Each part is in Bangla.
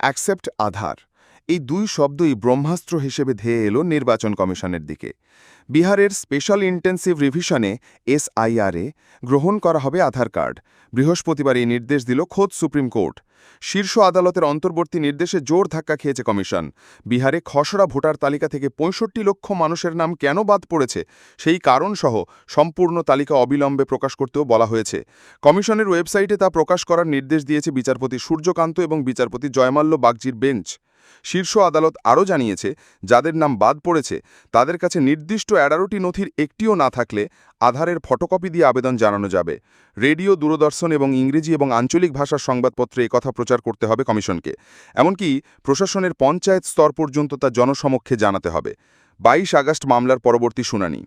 অ্যাকসেপ্ট আধার এই দুই শব্দই ব্রহ্মাস্ত্র হিসেবে ধেয়ে এলো নির্বাচন কমিশনের দিকে। বিহারের স্পেশাল ইন্টেন্সিভ রিভিশনে এসআইআরে গ্রহণ করা হবে আধার কার্ড। বৃহস্পতিবার এই নির্দেশ দিল খোদ সুপ্রিম কোর্ট। শীর্ষ আদালতের অন্তর্বর্তী নির্দেশে জোর ধাক্কা খেয়েছে কমিশন। বিহারে খসড়া ভোটার তালিকা থেকে পঁয়ষট্টি লক্ষ মানুষের নাম কেন বাদ পড়েছে সেই কারণসহ সম্পূর্ণ তালিকা অবিলম্বে প্রকাশ করতেও বলা হয়েছে। কমিশনের ওয়েবসাইটে তা প্রকাশ করার নির্দেশ দিয়েছে বিচারপতি সূর্যকান্ত এবং বিচারপতি জয়মাল্য বাগজির বেঞ্চ। শীর্ষ আদালত আরও জানিয়েছে, যাদের নাম বাদ পড়েছে, তাদের কাছে নির্দিষ্ট এগারোটি নথির একটিও না থাকলে আধারের ফটোকপি দিয়ে আবেদন জানানো যাবে। রেডিও দূরদর্শন এবং ইংরেজি এবং আঞ্চলিক ভাষার সংবাদপত্রে কথা প্রচার করতে হবে কমিশনকে। এমনকি প্রশাসনের পঞ্চায়েত স্তর পর্যন্ত তা জনসমক্ষে জানাতে হবে। বাইশ আগস্ট মামলার পরবর্তী শুনানি।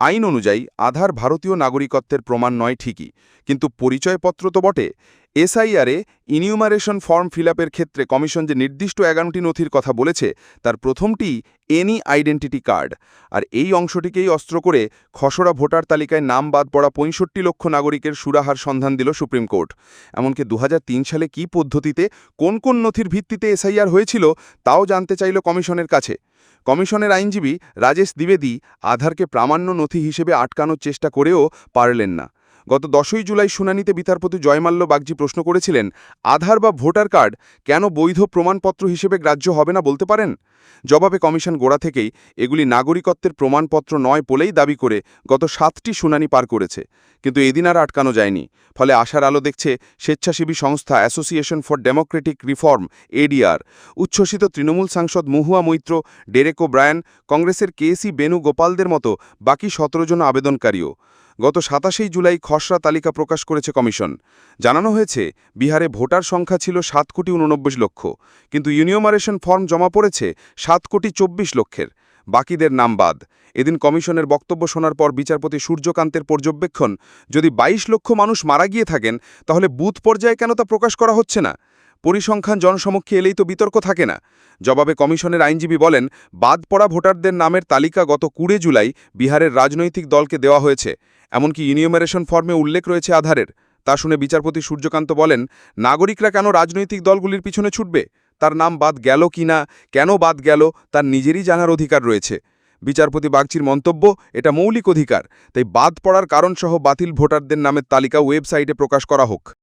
আইন অনুযায়ী, আধার ভারতীয় নাগরিকত্বের প্রমাণ নয় ঠিকই, কিন্তু পরিচয়পত্র তো বটে। এসআইআরে ইনিউমারেশন ফর্ম ফিল ক্ষেত্রে কমিশন যে নির্দিষ্ট এগারোটি নথির কথা বলেছে, তার প্রথমটি এনি আইডেন্টিটি কার্ড। আর এই অংশটিকেই অস্ত্র করে খসড়া ভোটার তালিকায় নাম বাদ পড়া পঁয়ষট্টি লক্ষ নাগরিকের সুরাহার সন্ধান দিল সুপ্রিম কোর্ট। এমনকি দু হাজার তিন সালে কি পদ্ধতিতে কোন কোন নথির ভিত্তিতে এসআইআর হয়েছিল, তাও জানতে চাইল কমিশনের কাছে। কমিশনের আইনজীবী রাজেশ দ্বিবেদী আধারকে প্রামাণ্য নথি হিসেবে আটকানোর চেষ্টা করেও পারলেন না। গত দশই জুলাই শুনানিতে বিচারপতি জয়মাল্য বাগজি প্রশ্ন করেছিলেন, আধার বা ভোটার কার্ড কেন বৈধ প্রমাণপত্র হিসেবে গ্রাহ্য হবে না বলতে পারেন? জবাবে কমিশন গোড়া থেকেই এগুলি নাগরিকত্বের প্রমাণপত্র নয় বলেই দাবি করে গত সাতটি শুনানি পার করেছে, কিন্তু এদিন আর আটকানো যায়নি। ফলে আশার আলো দেখছে স্বেচ্ছাসেবী সংস্থা Association for Democratic Reform, ADR. উচ্ছ্বসিত তৃণমূল সাংসদ মহুয়া মৈত্র, ডেরেকো ব্রায়ান কংগ্রেসের কেসি বেনু গোপালদের মতো বাকি সতেরো জন আবেদনকারীও। গত সাতাশেই জুলাই খসড়া তালিকা প্রকাশ করেছে কমিশন। জানানো হয়েছে, বিহারে ভোটার সংখ্যা ছিল সাত কোটি উননব্বই লক্ষ, কিন্তু ইউনিয়মারেশন ফর্ম জমা পড়েছে সাত কোটি চব্বিশ লক্ষের। বাকিদের নাম বাদ। এদিন কমিশনের বক্তব্য শোনার পর বিচারপতি সূর্যকান্তের পর্যবেক্ষণ, যদি ২২ লক্ষ মানুষ মারা গিয়ে থাকেন, তাহলে বুথ পর্যায়ে কেন তা প্রকাশ করা হচ্ছে না? পরিসংখ্যান জনসমক্ষে এলেই তো বিতর্ক থাকে না। জবাবে কমিশনের আইনজীবী বলেন, বাদ পড়া ভোটারদের নামের তালিকা গত কুড়ে জুলাই বিহারের রাজনৈতিক দলকে দেওয়া হয়েছে। এমনকি ইউনিয়মারেশন ফর্মে উল্লেখ রয়েছে আধারের। তা শুনে বিচারপতি সূর্যকান্ত বলেন, নাগরিকরা কেন রাজনৈতিক দলগুলির পিছনে ছুটবে? তার নাম বাদ গেল কিনা কেন বাদ গেল? তার নিজেরই জানার অধিকার রয়েছে। বিচারপতি বাগচির মন্তব্য, এটা মৌলিক অধিকার। তাই বাদ পড়ার কারণসহ বাতিল ভোটারদের নামের তালিকা ওয়েবসাইটে প্রকাশ করা হোক।